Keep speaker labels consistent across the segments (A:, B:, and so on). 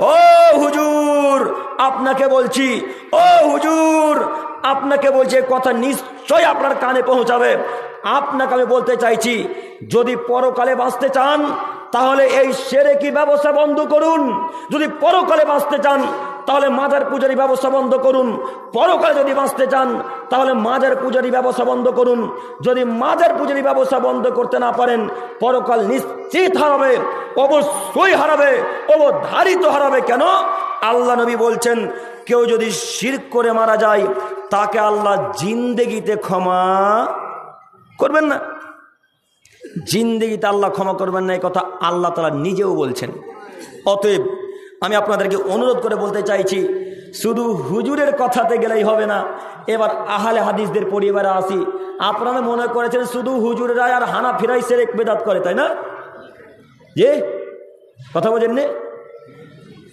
A: ও হুজুর, আপনাকে বলছি, ও হুজুর, আপনাকে বলছি কথা নিশ্চয় আপনার কানে পৌঁছাবে। আপনাকে আমি বলতে চাইছি, যদি পরকালে বাঁচতে চান, তাহলে এই সেরে কি ব্যবস্থা বন্ধ করুন। যদি পরকালে বাঁচতে চান, তাহলে মাজার পূজারি ব্যবস্থা বন্ধ করুন। পরকালে যদি বাঁচতে চান তাহলে মাজার পূজারি ব্যবস্থা বন্ধ করুন। যদি মাজার পূজারি ব্যবস্থা বন্ধ করতে না পারেন, পরকাল নিশ্চিত হারাবে, অবশ্যই হারাবে, অবধারিত হারাবে। কেন? আল্লাহ নবী বলছেন, কেউ যদি শির করে মারা যায়, তাকে আল্লাহ জিন্দেগিতে ক্ষমা করবেন না। জিন্দেগিতে আল্লাহ ক্ষমা করবেন না, এই কথা আল্লাহ তালা নিজেও বলছেন। অতএব আমি আপনাদেরকে অনুরোধ করে বলতে চাইছি শুধু হুজুরের কথাতে গেলেই হবে না। এবার আহালে হাদিসদের পরিবারে আসি। আপনারা মনে করেছেন শুধু হুজুরেরা আর হানা ফিরাই সেরেক বেদাত করে তাই না? যে? কথা বোঝেন নে?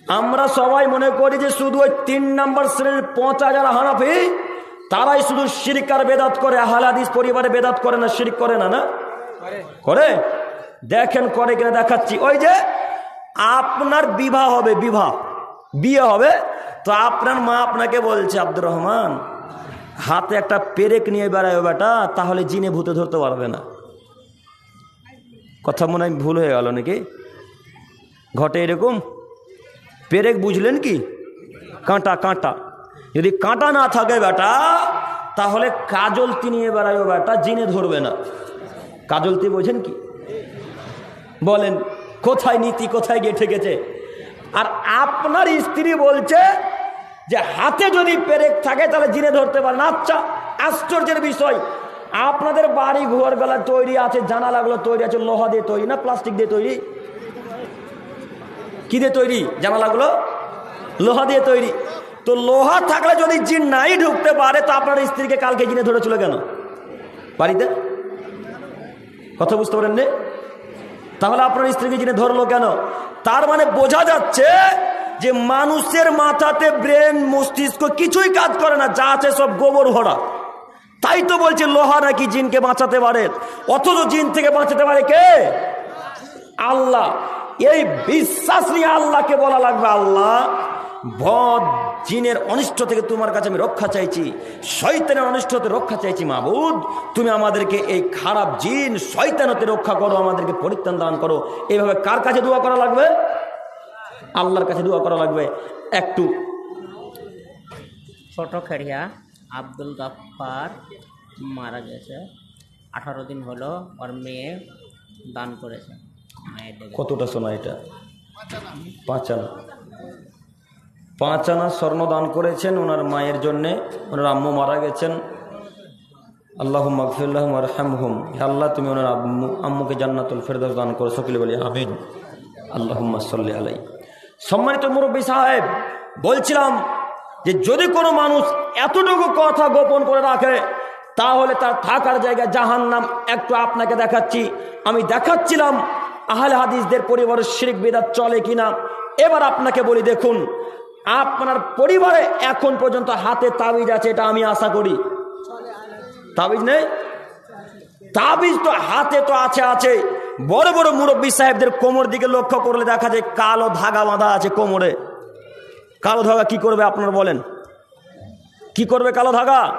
A: আমরা সবাই মনে করি যে শুধু ওই তিন নম্বর শ্রেণির পঁচ হাজার হানাফি তারাই শুধু শিরিকার বেদাত করে। আহাল হাদিস পরিবারে বেদাত করে না শিরিক করে না না? করে? দেখেন করে কিনা দেখাচ্ছি। ওই যে আপনার বিবাহ হবে বিবাহ। বিয়ে হবে তো আপনার মা আপনাকে বলছে, আব্দুর রহমান, হাতে একটা পেরেক নিয়ে বেড়ায় বেটা, তাহলে জিনে ভূতে ধরতে পারবে না। কথা মনে হয় ভুল হয়ে গেল নাকি? ঘটে এরকম? পেরেক বুঝলেন কি? কাঁটা কাঁটা। যদি কাঁটা না থাকে বেটা, তাহলে কাজলতি নিয়ে বেড়ায় বেটা, জিনে ধরবে না। কাজলতি বোঝেন কি? বলেন, কোথায় নীতি, কোথায় গিয়ে ঠেকেছে আর আপনার স্ত্রী বলছে যে হাতে যদি পেরেক থাকে, তাহলে জিনে ধরতে পারেন। আচ্ছা আশ্চর্যের বিষয়, আপনাদের বাড়ি ঘর গলা তৈরি আছে, জানালাগুলো তৈরি আছে, লোহা দিয়ে তৈরি না প্লাস্টিক দিয়ে তৈরি? কি দিয়ে তৈরি? জানালাগুলো? লোহা দিয়ে তৈরি। তো লোহা থাকলে যদি জিন নাই ঢুকতে পারে, তো আপনার স্ত্রীকে কালকে জিনে ধরে ছিল কেন? বাড়িতে? কথা বুঝতে পারেন? তাহলে আপনার স্ত্রীকে জিনে ধরলো কেন? তার মানে বোঝা যাচ্ছে যে মানুষের মাথাতে ব্রেন মস্তিষ্ক কিছুই কাজ করে না, যা আছে সব গোবর ভরা। তাই তো বলছে, লোহা নাকি জিনকে বাঁচাতে পারে? অথচ জিন থেকে বাঁচাতে পারে কে? আল্লাহ। এই বিশ্বাস নিয়ে আল্লাহকে বলা লাগবে, আল্লাহ ভদ জিনের অনিষ্ট থেকে তোমার কাছে আমি রক্ষা চাইছি, শয়তানের অনিষ্ট হতে রক্ষা চাইছি, মাবুদ। তুমি আমাদেরকে এই খারাপ জিন, শয়তানতে রক্ষা করো, আমাদেরকে পরিত্রাণ দান করো। এইভাবে কার কাছে দোয়া করা লাগবে? আল্লাহর কাছে দোয়া করা লাগবে। একটু।
B: ছোট খেড়িয়া আব্দুল গাফফার মারা গেছে। আঠারো দিন হলো ওর মেয়ে দান করেছে।
A: কতটা সোনা এটা? পাঁচ আনা পাঁচ আনা স্বর্ণ দান করেছেন ওনার মায়ের জন্যে। ওনার আম্মু মারা গেছেন। আল্লাহ মাগফিল্লাহ রহমহুম আল্লাহ তুমি ওনার আম্মু আম্মুকে জান্নাতুল ফেরদাস দান করো। সকলে বলি আমিন। আল্লাহ সাল্লি আলাই সম্মানিত মুরব্বী সাহেব, বলছিলাম যে যদি কোনো মানুষ এতটুকু কথা গোপন করে রাখে, তাহলে তার থাকার জায়গায় জাহান নাম একটু আপনাকে দেখাচ্ছি। আমি দেখাচ্ছিলাম আহলে হাদিসদের পরিবারের শিরিক বেদাত চলে কিনা। এবার আপনাকে বলি, দেখুন, আপনার পরিবারে এখন পর্যন্ত হাতে তাবিজ আছে, এটা আমি আশা করি। তাবিজ নেই? তাবিজ তো হাতে তো আছে আছে। বড় বড় মুরব্বী সাহেবদের কোমর দিকে লক্ষ্য করলে দেখা যায় কালো ধাগা বাঁধা আছে কোমরে। কালো ধাগা কি করবে আপনার বলেন? কি করবে কালো ধাগা?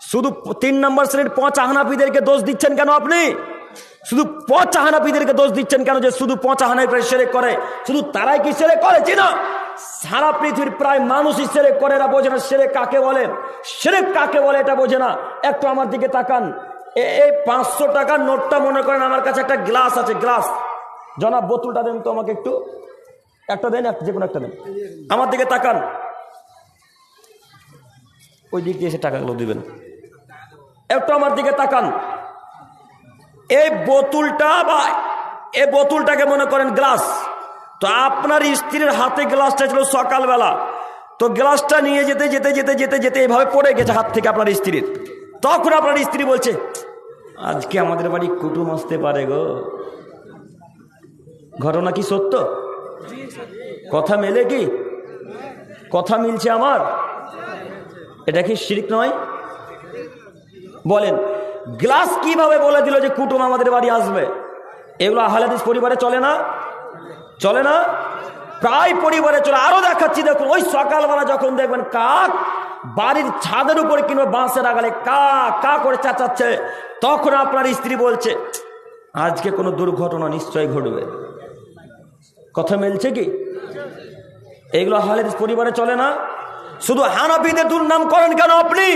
A: শুধু তিন নম্বর শ্রেণির পচা হানাপিদেরকে দোষ দিচ্ছেন কেন আপনি? শুধু পচা হানাপিদেরকে দোষ দিচ্ছেন কেন যে শুধু পচা হানাপি সেরেক করে? শুধু তারাই কি সেরেক করে? চিনা সারা পৃথিবীর প্রায় মানুষই সেরে করে, এরা বোঝে না সেরে কাকে বলে? সেরেক কাকে বলে এটা বোঝে না। একটু আমার দিকে তাকান। এই পাঁচশো টাকার নোটটা মনে করেন আমার কাছে একটা গ্লাস আছে, গ্লাস। জনাব, বোতলটা দেন তো আমাকে একটু। একটা দেন যে কোনো একটা দেন। আমার দিকে তাকান। ওই দিক দিয়ে এসে টাকাগুলো দিবেন। একটু আমার দিকে তাকান। এই বোতলটা বা এই বোতলটাকে মনে করেন গ্লাস। তো আপনার স্ত্রীর হাতে গ্লাসটা ছিল সকালবেলা। তো গ্লাসটা নিয়ে যেতে যেতে যেতে যেতে যেতে এইভাবে পড়ে গেছে হাত থেকে আপনার স্ত্রীর। তখন আপনার স্ত্রী বলছে আজকে আমাদের বাড়ি কুটুম আসতে পারে গো। ঘটনা কি সত্য? কথা মেলে কি? কথা মিলছে আমার? এটা কি শিরিক নয়? বলেন, গ্লাস কীভাবে বলে দিল যে কুটুম আমাদের বাড়ি আসবে? এগুলো আহলাদিস পরিবারে চলে না? চলে না? প্রায় পরিবারে চলে আরও দেখাচ্ছি, দেখুন, ওই সকালবেলা যখন দেখবেন কাক বাড়ির ছাদের উপরে কিংবা বাঁশের আগালে কা কা করে চাচাচ্ছে, তখন আপনার স্ত্রী বলছে, আজকে কোনো দুর্ঘটনা নিশ্চয়ই ঘটবে। কথা মিলছে কি? এগুলো আহলাদিস পরিবারে চলে না। শুধু হানাফিদের দুর্নাম করেন কেন আপনি?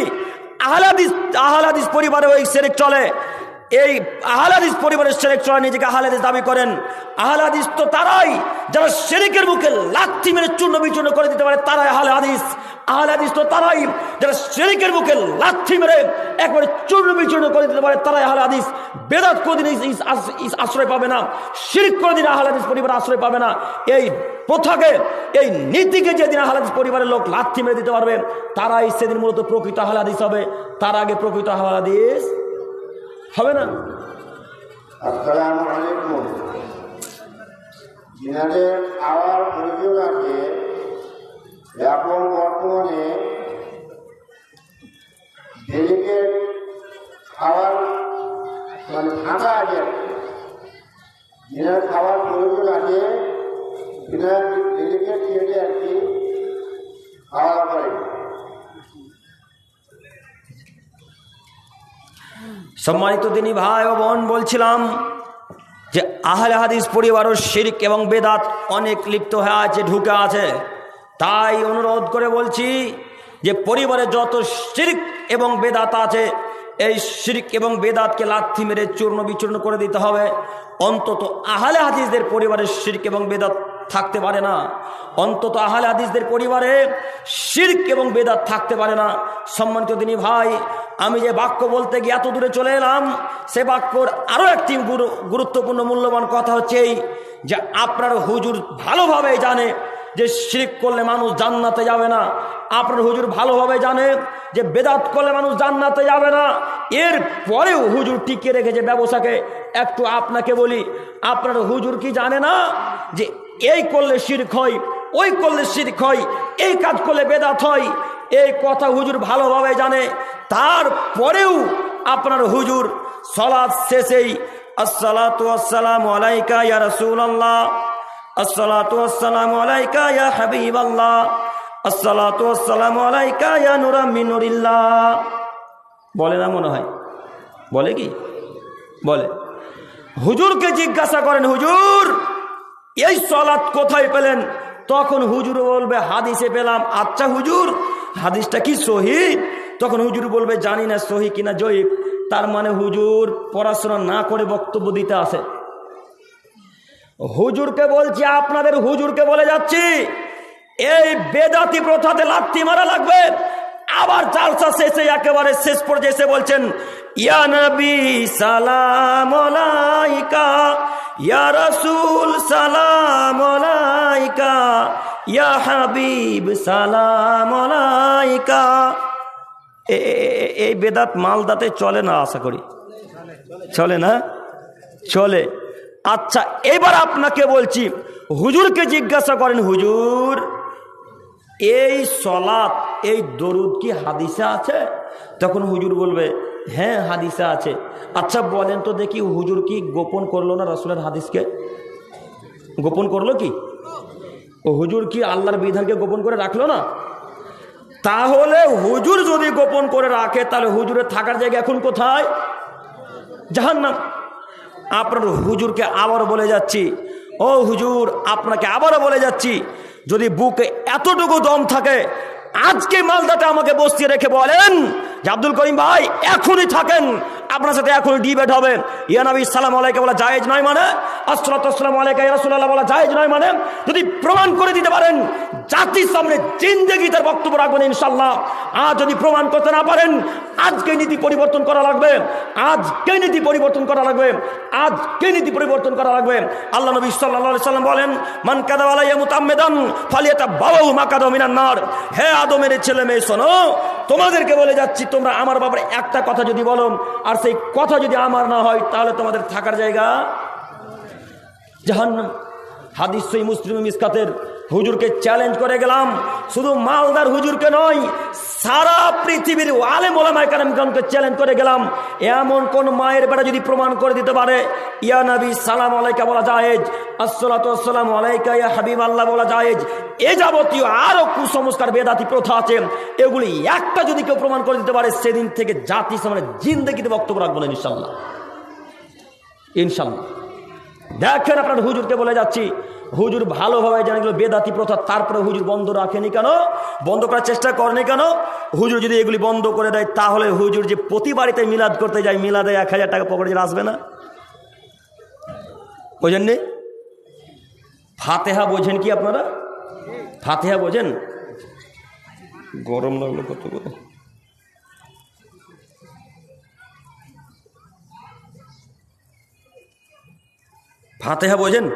A: আহলাদিস আহলাদিস পরিবারে ওই সেরেক চলে। এই আহলাদিস পরিবারের সেরেক চলে নিজেকে আহলাদিস দাবি করেন, আহলাদিস তো তারাই, যারা শেরিকের মুখে লাথি মেরে চূর্ণ বিচূর্ণ করে দিতে পারে, তারাই আহলে হাদিস আহলে হাদিস তো তারাই, যারা শেরিকের মুখে লাথি মেরে একবারে চূর্ণ বিচূর্ণ করে দিতে পারে, তারাই আহলে হাদিস বেদাত কোনদিন আশ্রয় পাবে না, শিরিক কোনদিন আহলে হাদিস পরিবার আশ্রয় পাবে না। এই প্রথাকে, এই নীতিকে যেদিন আহলাদিস পরিবারের লোক লাথি মেরে দিতে পারবে, তারাই সেদিন মূলত প্রকৃত আহলাদিস হবে। তার আগে প্রকৃত আহলাদিস হবে না
C: আছে এখন বর্তমানে ডেলিকেট খাওয়ার মানে ফাঁকা আছে। যিনার খাওয়ার প্রয়োজন আছে যিনার ডেলিকেট থিয়েটে আর কি খাওয়া করে
A: সম্মানিত তিনি ভাই ও বোন, বলছিলাম যে আহলে হাদিস পরিবারের শিরিক এবং বেদাত অনেক লিপ্ত হয়ে আছে, ঢুকে আছে। তাই অনুরোধ করে বলছি যে পরিবারে যত শিরিক এবং বেদাত আছে, এই শিরিক এবং বেদাতকে লাথি মেরে চূর্ণ বিচূর্ণ করে দিতে হবে। অন্তত আহলে হাদিসদের পরিবারের শিরিক এবং বেদাত থাকতে পারে না। অন্তত আহলে হাদিসদের পরিবারে শির্ক এবং বেদাত থাকতে পারে না। সম্মানিত তিনি ভাই আমি যে বাক্য বলতে গিয়ে এত দূরে চলে এলাম, সে বাক্যর আরও একটি গুরুত্বপূর্ণ মূল্যবান কথা হচ্ছে এই যে আপনার হুজুর ভালোভাবে জানে যে শিরিক করলে মানুষ জান্নাতে যাবে না। আপনার হুজুর ভালোভাবে জানে যে বেদাত করলে মানুষ জান্নাতে যাবে না। এর পরেও হুজুর টিকিয়ে রেখেছে ব্যবসাকে একটু আপনাকে বলি, আপনার হুজুর কি জানে না যে এই করলে শিরক হয়, ওই করলে শিরক হয়, এই কাজ করলে বেদাত হয় এই কথা হুজুর ভালোভাবে জানে। তারপরেও আপনার হুজুর সলাদ শেষেই আসসালামু আলাইকা ইয়া আসসালাতু আসসালামু আলাইকা ইয়া হাবিবাল্লাহ, আসসালাতু আসসালামু আলাইকা ইয়া নূরা মিন বলে না মনে হয়? বলে কি? বলে। হুজুরকে জিজ্ঞাসা করেন, হুজুর, এই সলাৎ কোথায় পেলেন? তখন হুজুর বলবে, হাদিসে পেলাম। আচ্ছা হুজুর হাদিসটা কি সহি? তখন হুজুর বলবে, জানি না সহি কিনা জয়ীব। তার মানে হুজুর পড়াশোনা না করে বক্তব্য দিতে আসে। হুজুরকে বলছি, আপনাদের হুজুরকে বলে যাচ্ছি, এই বেদাতি প্রথাতে লাথি মারা লাগবে। আবার চালসা শেষে একেবারে শেষ পর্যায়ে এসে বলছেন, ইয়া নবী সালাম আলাইকা, ইয়া রাসূল সালাম আলাইকা ইয়া হাবিব, সালাম আলাইকা। এই বেদাত মালদাতে চলে না আশা করি? চলে না? চলে। আচ্ছা এবার আপনাকে বলছি, হুজুরকে জিজ্ঞাসা করেন, হুজুর, এই সলাৎ, এই দরুদ কি হাদিসে আছে? তখন হুজুর বলবে হ্যাঁ হাদিসে আছে। আচ্ছা বলেন তো দেখি, হুজুর কি গোপন করল না রসুলের হাদিসকে? গোপন করল কি? হুজুর কি আল্লাহর বিধানকে গোপন করে রাখল না? তাহলে হুজুর যদি গোপন করে রাখে, তাহলে হুজুরের থাকার জায়গা এখন কোথায়? জাহান্নাম। আপনার হুজুরকে আবার বলে যাচ্ছি, ও হুজুর, আপনাকে আবারও বলে যাচ্ছি, যদি বুকে এতটুকু দম থাকে, আজকে মালদাটা আমাকে বসিয়ে রেখে বলেন যে, আব্দুল করিম ভাই, এখনই থাকেন। আপনার সাথে এখন ডিবেট হবে। ইয়া নবী, সালাম আলাইকে বলা জায়েজ নয় মানে আসসালাত আসসালাম আলাইকা ইয়া রাসূলুল্লাহ বলা জায়েজ নয় মানে যদি প্রমাণ করে দিতে পারেন, জাতির সামনে জিন্দেগি তার বক্তব্য রাখবেন ইনশাল্লাহ আজ যদি প্রমাণ করতে না পারেন আজকে নীতি পরিবর্তন করা লাগবে আজকে নীতি পরিবর্তন করা লাগবে আজকে নীতি পরিবর্তন করা লাগবে। আল্লাহ নবী সাল্লাল্লাহু সাল্লাম বলেন, মান কাদা আলাইয়া মুতাম্মেদান ফালিয়াতা বাবাউ মাকাদা মিনান নার। হে আদমের ছেলে মেয়ে, শোনো তোমাদেরকে বলে যাচ্ছি, তোমরা আমার ব্যাপারে একটা কথা যদি বলো, আর সেই কথা যদি আমার না হয়, তাহলে তোমাদের থাকার জায়গা জাহান্ন হাদিস মুসলিম মিসকাতের হুজুরকে চ্যালেঞ্জ করে গেলাম। শুধু মালদার হুজুরকে নয়, সারা পৃথিবীর আলেম ওলামায় কালামকে চ্যালেঞ্জ করে গেলাম। এমন কোন মায়ের বেটা যদি প্রমাণ করে দিতে পারে? ইয়া নবী, সালাম আলাইকা বলা জায়েজ আসসালাম আলাইকা, ইয়া হাবিব আল্লাহ বলা যায় এ যাবতীয় আরও কুসংস্কার, বেদাতি প্রথা আছে। এগুলি একটা যদি কেউ প্রমাণ করে দিতে পারে, সেদিন থেকে জাতি সামনে জিন্দগিতে বক্তব্য রাখব না ইনশাল্লাহ ইনশাল্লাহ দেখেন আপনার হুজুরকে বলে যাচ্ছি হুজুর ভালোভাবে জানে এগুলো বেদাতি প্রথা তারপরে হুজুর বন্ধ রাখেনি কেন? বন্ধ করার চেষ্টা করেনি কেন? হুজুর যদি এগুলি বন্ধ করে দেয় তাহলে হুজুর যে প্রতি বাড়িতে মিলাদ করতে যায় মিলাদে এক হাজার টাকা পকেটে আসবে না। বোঝেননি ফাতেহা বোঝেন কি আপনারা? ফাতেহা বোঝেন? গরম লাগল কত করে? ফাতেহা বোঝেন?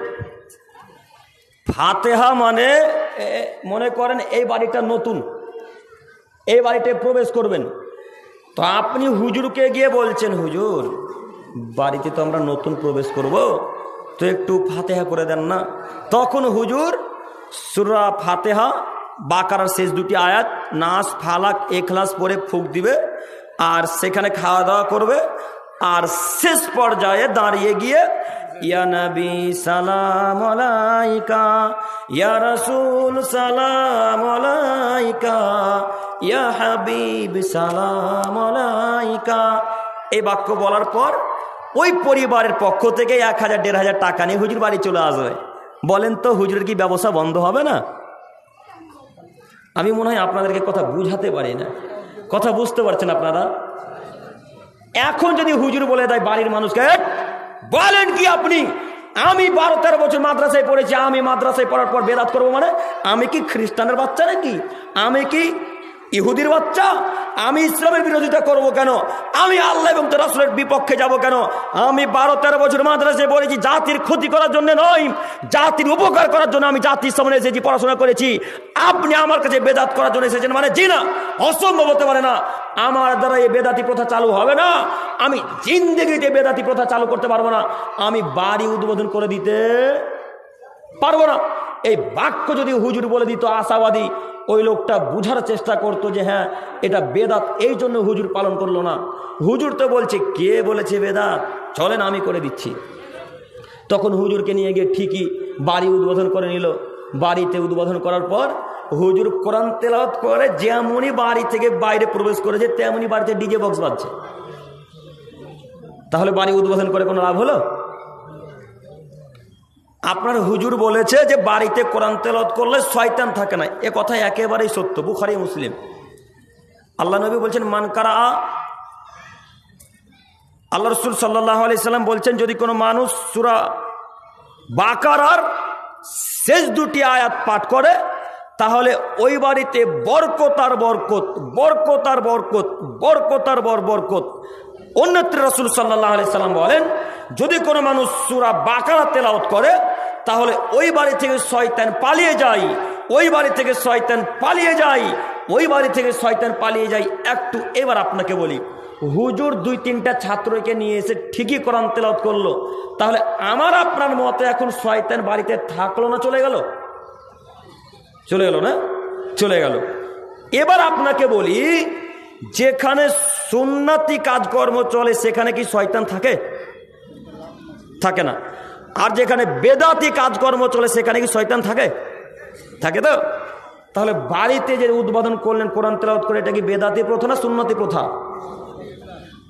A: ফাতেহা মানে মনে করেন এই বাড়িটা নতুন। এই বাড়িতে প্রবেশ করবেন। তো আপনি হুজুরকে গিয়ে বলছেন, হুজুর, বাড়িতে তো আমরা নতুন প্রবেশ করব, তো একটু ফাতেহা করে দেন না? তখন হুজুর সুরা ফাতেহা, বাকারার শেষ দুটি আয়াত, নাস, ফালাক, এখলাস পরে ফুক দিবে আর সেখানে খাওয়া দাওয়া করবে। আর শেষ পর্যায়ে দাঁড়িয়ে গিয়ে ইয়া নবী সালাম আলাইকা ইয়া রাসূল সালাম আলাইকা ইয়া হাবিব সালাম আলাইকা। এই বাক্য বলার পর ওই পরিবারের পক্ষ থেকে এক হাজার দেড় হাজার টাকা নিয়ে হুজুর বাড়ি চলে আসবে। বলেন তো হুজুরের কি ব্যবসা বন্ধ হবে না? আমি মনে হয় আপনাদেরকে কথা বুঝাতে পারি না। কথা বুঝতে পারছেন আপনারা? এখন যদি হুজুর বলে দেয় বাড়ির মানুষকে "এই, বলেন কি আপনি? আমি বারো তেরো বছর মাদ্রাসায় পড়েছি, আমি মাদ্রাসায় পড়ার পর বেদাত করব মানে? আমি কি খ্রিস্টানের বাচ্চা নাকি? আমি কি ইহুদির বাচ্চা, আমি ইসলামের বিরোধিতা করব কেন? আমি আল্লাহ এবং রাসূলের বিপক্ষে যাব কেন? আমি বারো, তেরো বছর মাদ্রাসে পড়েছি, জাতির ক্ষতি করার জন্য নয়, জাতির উপকার করার জন্য আমি জাতির সামনে এসেছি, পড়াশোনা করেছি। আপনি আমার কাছে বেদাত করার জন্য এসেছেন মানে জি না, অসম্ভব হতে পারে না। আমার দ্বারা এই বেদাতি প্রথা চালু হবে না। আমি জিন্দগিতে বেদাতি প্রথা চালু করতে পারব না। আমি বাড়ি উদ্বোধন করে দিতে পারব না। এই বাক্য যদি হুজুর বলে দিত আশাবাদী, ওই লোকটা বুঝার চেষ্টা করতো যে হ্যাঁ এটা বেদাত, এই জন্য হুজুর পালন করল না। হুজুর তো বলছে, কে বলেছে বেদাত? চলেন আমি করে দিচ্ছি। তখন হুজুরকে নিয়ে গিয়ে ঠিকই বাড়ি উদ্বোধন করে নিল। বাড়িতে উদ্বোধন করার পর হুজুর কোরআন তেলাওয়াত করে যেমনই বাড়ি থেকে বাইরে প্রবেশ করেছে, তেমনই বাড়িতে ডিজে বক্স বাজছে। তাহলে বাড়ি উদ্বোধন করে কোনো লাভ হলো? আপনার হুজুর বলেছে যে বাড়িতে কোরআন তেলত করলে শয়তান থাকে না। এ কথা একেবারেই সত্য, বুখারি, মুসলিম। আল্লাহ নবী বলছেন মানকারা আল্লাহ রসুল সাল্লাহ আলি সাল্লাম বলছেন, যদি কোনো মানুষ সুরা বাকারার শেষ দুটি আয়াত পাঠ করে, তাহলে ওই বাড়িতে বরকতার বরকত বরকতার বরকত, বরকতার বর, বরকত। অন্যত্র রসুল সাল্লাহ আলি সাল্লাম বলেন, যদি কোনো মানুষ সুরা বাকারা তেলাওত করে তাহলে ওই বাড়ি থেকে শয়তান পালিয়ে যায়, ওই বাড়ি থেকে শয়তান পালিয়ে যায়, ওই বাড়ি থেকে শয়তান পালিয়ে যায়। একটু এবার আপনাকে বলি, হুজুর দুই তিনটা ছাত্রকে নিয়ে এসে ঠিকই কোরআন তেলাওত করল, তাহলে আমার আপনার মতে এখন শয়তান বাড়িতে থাকল না চলে গেল? চলে গেল না? চলে গেল। এবার আপনাকে বলি, যেখানে সুন্নাতি কাজকর্ম চলে, সেখানে কি শয়তান থাকে? থাকে না। আর যেখানে বেদাতি কাজকর্ম চলে, সেখানে কি শয়তান থাকে? থাকে তো? তাহলে বাড়িতে যে উদ্বোধন করলেন কোরআন তেলাওয়াত করে, এটা কি বেদাতি প্রথা না সুন্নতি প্রথা?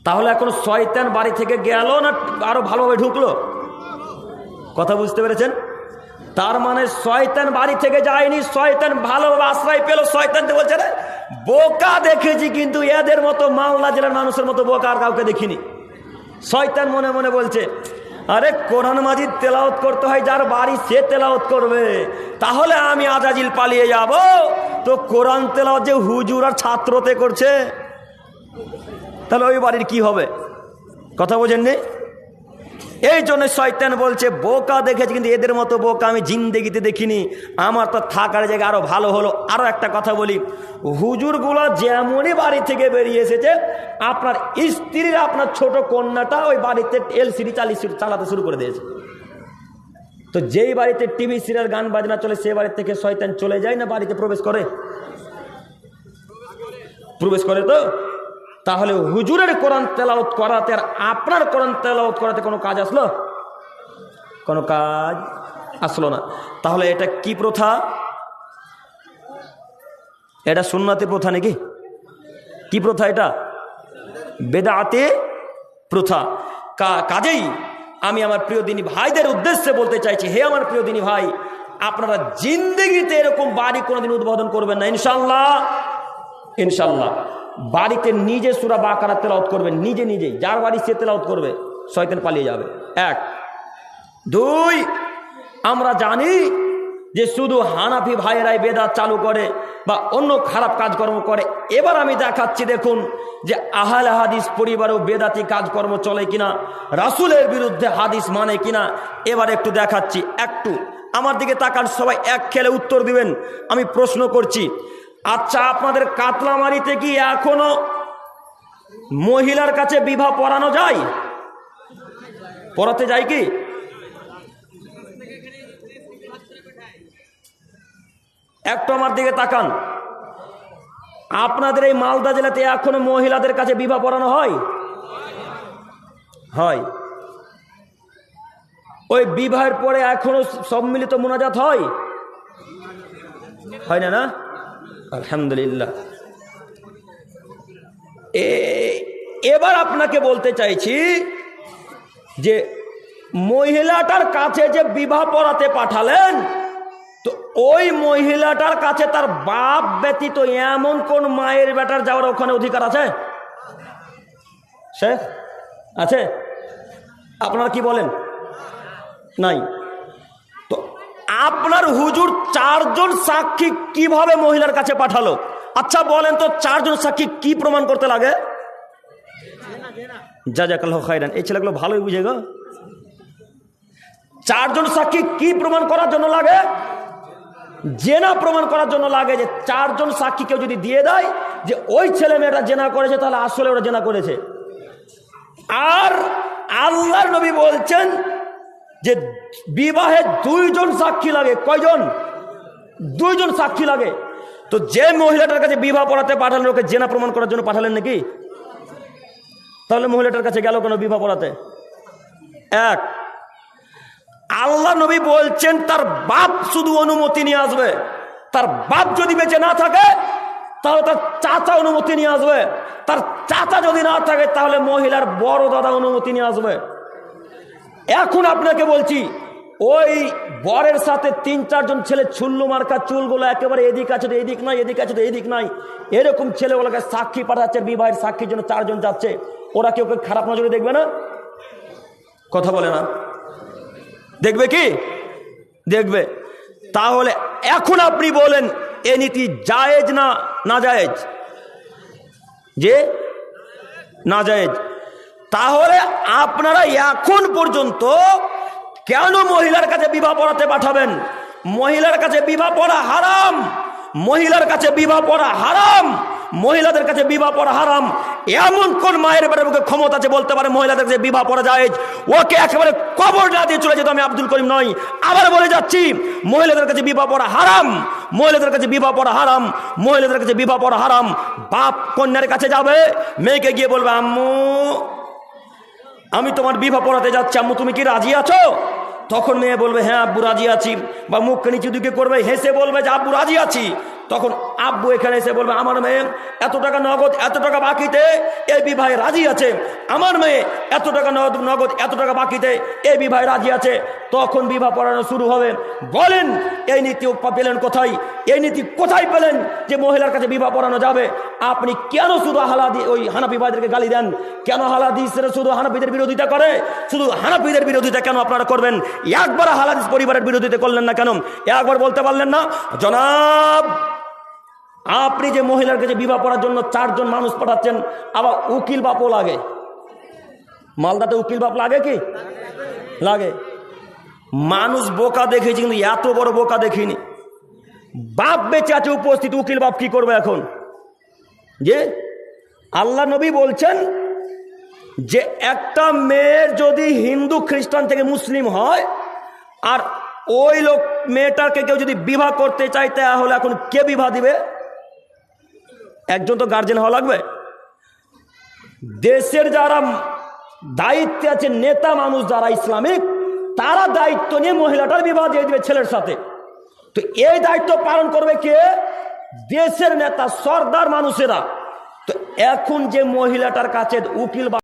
A: তাহলে এখন শয়তান বাড়ি থেকে গেল না আরও ভালোভাবে ঢুকলো? কথা বুঝতে পেরেছেন? তার মানে শয়তান বাড়ি থেকে যায়নি, শয়তান ভালোভাবে আশ্রয় পেল, শয়তান বলছে রে বোকা দেখেছি কিন্তু এদের মতো মালদা জেলার মানুষের মতো বোকা আর কাউকে দেখিনি। শয়তান মনে মনে বলছে আরে কোরআন মাজিদ তেলাওত করতে হয়, যার বাড়ি সে তেলাওত করবে। তাহলে আমি আজাজিল পালিয়ে যাব। তো কোরআন তেলাওত যে হুজুর আর ছাত্রতে করছে, তাহলে ওই বাড়ির কি হবে? কথা বোঝেন বোঝেননি? এই জন্য শয়তান বলছে, বোকা দেখেছি কিন্তু এদের মতো বোকা আমি জিন্দেগিতে দেখিনি। আমার তো থাকার জায়গা আরও ভালো হলো। আরও একটা কথা বলি, হুজুরগুলো যেমনই বাড়ি থেকে বেরিয়ে এসেছে, আপনার স্ত্রীর আপনার ছোট কন্যাটা ওই বাড়িতে এলসিডি চালিয়ে চালাতে শুরু করে দিয়েছে। তো যেই বাড়িতে টিভি সিরিয়াল, গান বাজনা চলে, সে বাড়ি থেকে শয়তান চলে যায় না বাড়িতে প্রবেশ করে? প্রবেশ করে তো? তাহলে হুজুরের কোরআন তেলাওত করাতে আর আপনার কোরআন তেলাওত করাতে কোনো কাজ আসলো? কোনো কাজ আসলো না। তাহলে এটা কি প্রথা? এটা সুন্নাতি প্রথা নাকি? কি প্রথা এটা? বেদাতে প্রথা। কাজেই আমি আমার প্রিয় দিনী ভাইদের উদ্দেশ্যে বলতে চাইছি, হে আমার প্রিয় দিনী ভাই, আপনারা জিন্দগিতে এরকম বাড়ি কোনোদিন উদ্বোধন করবেন না, ইনশাল্লাহ। ইনশাল্লাহ। বাড়িতে নিজে সুরা বাকারা তেলাওত করবেন নিজে নিজেই যার বাড়ি সে তেলাওত করবে, শয়তান পালিয়ে যাবে। এক। দুই, আমরা জানি যে শুধু হানাফি ভাইয়েরাই বেদাত চালু করে বা অন্য খারাপ কাজকর্ম করে। এবার আমি দেখাচ্ছি, দেখুন, যে আহাল হাদিস পরিবারেও বেদাতি কাজকর্ম চলে কিনা, রাসুলের বিরুদ্ধে হাদিস মানে কিনা, এবার একটু দেখাচ্ছি। একটু, আমার দিকে তাকান, সবাই এক খেলে উত্তর দিবেন। আমি প্রশ্ন করছি আচ্ছা আপনাদের কাতলামারিতে কি এখনও মহিলার কাছে বিবাহ পড়ানো যায়? পড়াতে যায় কি? একটু আমার দিকে তাকান। আপনাদের এই মালদা জেলাতে এখনও মহিলাদের কাছে বিবাহ পড়ানো হয়? হয়। ওই বিবাহের পরে এখনও সম্মিলিত মোনাজাত হয়? হয় না না? আলহামদুলিল্লাহ। এবার আপনাকে বলতে চাইছি যে মহিলাটার কাছে যে বিবাহ পড়াতে পাঠালেন, তো ওই মহিলাটার কাছে তার বাপ ব্যতীত এমন কোন মায়ের বেটার যাওয়ার ওখানে অধিকার আছে? সে আছে? আপনারা কি বলেন? নাই। আপনার হুজুর চারজন সাক্ষী কীভাবে মহিলার কাছে পাঠালো? আচ্ছা বলেন তো চারজন সাক্ষী কি প্রমাণ করতে লাগে? যা যা কাল খাইরান এই ছেলেগুলো ভালোই বুঝে গো। চারজন সাক্ষী কি প্রমাণ করার জন্য লাগে? জেনা প্রমাণ করার জন্য লাগে যে চারজন সাক্ষী কেউ যদি দিয়ে দেয় যে ওই ছেলে মেয়েটা জেনা করেছে, তাহলে আসলে ওরা জেনা করেছে। আর আল্লাহর নবী বলছেন যে বিবাহে দুইজন সাক্ষী লাগে, কয়জন? দুইজন সাক্ষী লাগে। তো যে মহিলাটার কাছে বিবাহ পড়াতে পাঠালেন, ওকে জেনা প্রমাণ করার জন্য পাঠালেন নাকি? তাহলে মহিলাটার কাছে গেল কেন বিবাহ পড়াতে? এক, আল্লাহ নবী বলছেন, তার বাপ শুধু অনুমতি নিয়ে আসবে। তার বাপ যদি বেঁচে না থাকে, তাহলে তার চাচা অনুমতি নিয়ে আসবে। তার চাচা যদি না থাকে, তাহলে মহিলার বড় দাদা অনুমতি নিয়ে আসবে। এখন আপনাকে বলছি, ওই বরের সাথে তিন, চারজন ছেলে ছুল্লু মার্কা চুলগুলো একেবারে এদিক আছে তো এদিক নাই, এদিক আছে তো এদিক নাই। এরকম ছেলেগুলোকে সাক্ষী পাঠাচ্ছে, বিবাহের সাক্ষীর জন্য চারজন যাচ্ছে। ওরা কেউ কেউ খারাপ নজরে দেখবে না? কথা বলে না। দেখবে কি? দেখবে। তাহলে এখন আপনি বলেন, এ নীতি জায়েজ না না জায়েজ? যে? না জায়েজ। তাহলে আপনারা এখন পর্যন্ত কেন মহিলার কাছে বিবাহ পড়াতে পাঠাবেন? মহিলার কাছে বিবাহ পড়া হারাম। মহিলার কাছে বিবাহ পড়া হারাম। মহিলাদের কাছে বিবাহ পড়া হারাম। এমন কোন মায়ের বেড়ে ক্ষমতা আছে বলতে পারে মহিলাদের কাছে বিবাহ পড়া যায়? ওকে একেবারে কবর না দিয়ে চলে যেত আমি আব্দুল করিম নই। আবার বলে যাচ্ছি, মহিলাদের কাছে বিবাহ পড়া হারাম। মহিলাদের কাছে বিবাহ পড়া হারাম। মহিলাদের কাছে বিবাহ পড়া হারাম। বাপ কন্যার কাছে যাবে, মেয়েকে গিয়ে বলবে, আম্মু আমি তোমার বিবাহ পড়াতে যাচ্ছি, আম্মু, তুমি কি রাজি আছো? তখন মেয়ে বলবে হ্যাঁ আব্বু রাজি আছি। বা মুখকে নিচু দিকে করবে, হেসে বলবে যে, আব্বু রাজি আছি। তখন আব্বু এখানে এসে বলবে, আমার মেয়ে, এত টাকা নগদ, এত টাকা বাকিতে, এই বিবাহে রাজি আছে। আমার মেয়ে এত টাকা নগদ নগদ এত টাকা বাকিতে এই বিবাহে রাজি আছে, তখন বিবাহ পড়ানো শুরু হবে। বলেন, এই নীতি পেলেন কোথায়? এই নীতি কোথায় পেলেন যে মহিলার কাছে বিবাহ পড়ানো যাবে? আপনি কেন শুধু হালাদি, ওই হানাফি ভাইদেরকে গালি দেন? কেন হালা হালাদিসের শুধু হানাফিদের বিরোধিতা করে? শুধু হানাপিদের বিরোধিতা কেন আপনারা করবেন? একবার হালাদিস পরিবারের বিরোধিতা করলেন না কেন? একবার বলতে পারলেন না? জনাব, আপনি যে মহিলার কাছে বিবাহ পড়ার জন্য চারজন মানুষ পাঠাচ্ছেন, আবার উকিল বাপও লাগে। মালদাতে উকিল বাপ লাগে কি? লাগে। মানুষ বোকা দেখেছি, কিন্তু এত বড় বোকা দেখিনি। বাপ বেঁচে আছে, উপস্থিত উকিল বাপ কি করবে এখন? যে আল্লাহ নবী বলছেন যে, একটা মেয়ের যদি হিন্দু, খ্রিস্টান থেকে মুসলিম হয়, আর ওই লোক মেয়েটাকে কেউ যদি বিবাহ করতে চায়, তাহলে এখন কে বিবাহ দিবে? একজন তো গার্জেন হওয়া লাগবে। দেশের যারা দায়িত্বে আছে নেতা মানুষ যারা ইসলামিক, তারা দায়িত্ব নিয়ে মহিলাটার বিবাহ দিয়ে দিবে ছেলের সাথে। তো এই দায়িত্ব পালন করবে কে? দেশের নেতা, সর্দার মানুষেরা। তো এখন যে মহিলাটার কাছে উকিল